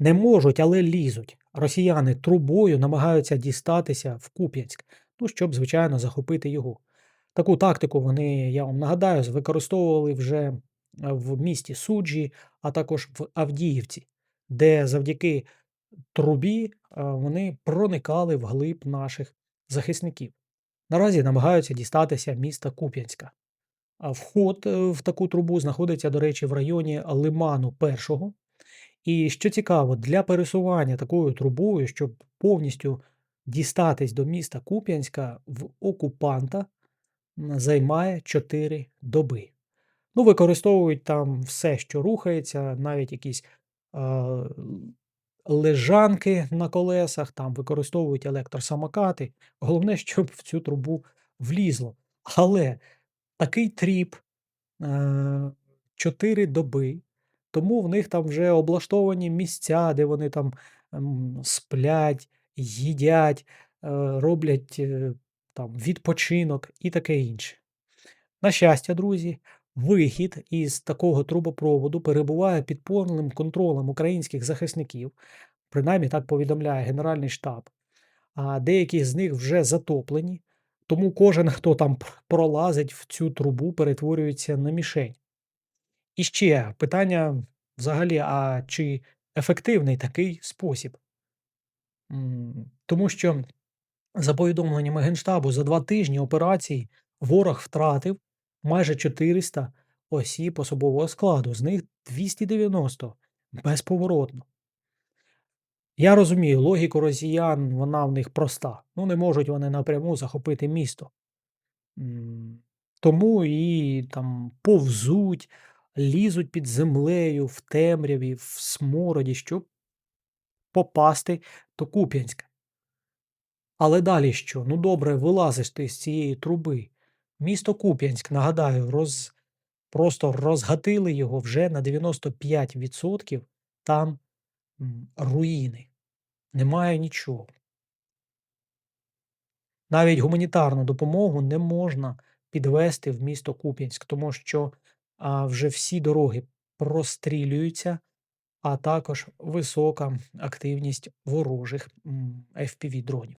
Не можуть, але лізуть. Росіяни трубою намагаються дістатися в Куп'янськ, ну, щоб, звичайно, захопити його. Таку тактику вони, я вам нагадаю, використовували вже е, в місті Суджі, а також в Авдіївці, де завдяки трубі е, вони проникали в глиб наших захисників. Наразі намагаються дістатися міста Куп'янська. Вход е, в таку трубу знаходиться, до речі, в районі Лиману Першого. І що цікаво, для пересування такою трубою, щоб повністю дістатись до міста Куп'янська, в окупанта займає 4 доби. Ну, використовують там все, що рухається, навіть якісь а, лежанки на колесах, там використовують електросамокати. Головне, щоб в цю трубу влізло. Але такий тріп е, 4 доби, тому в них там вже облаштовані місця, де вони там ем, сплять, їдять, е, роблять е, там відпочинок і таке інше. На щастя, друзі, вихід із такого трубопроводу перебуває під повним контролем українських захисників, принаймні так повідомляє Генеральний штаб. А деякі з них вже затоплені, тому кожен, хто там пролазить в цю трубу, перетворюється на мішень. І ще питання взагалі: а чи ефективний такий спосіб? Тому що, за повідомленнями Генштабу, за два тижні операцій ворог втратив майже 400 осіб особового складу, з них 290 безповоротно. Я розумію, логіку росіян, вона в них проста. Ну, не можуть вони напряму захопити місто. Тому і там повзуть, лізуть під землею в темряві, в смороді, щоб попасти до Куп'янська. Але далі що? Ну добре, вилазиш ти з цієї труби. Місто Куп'янськ, нагадаю, роз, просто розгатили його вже на 95% там руїни. Немає нічого. Навіть гуманітарну допомогу не можна підвести в місто Куп'янськ, тому що а, вже всі дороги прострілюються, а також висока активність ворожих FPV-дронів.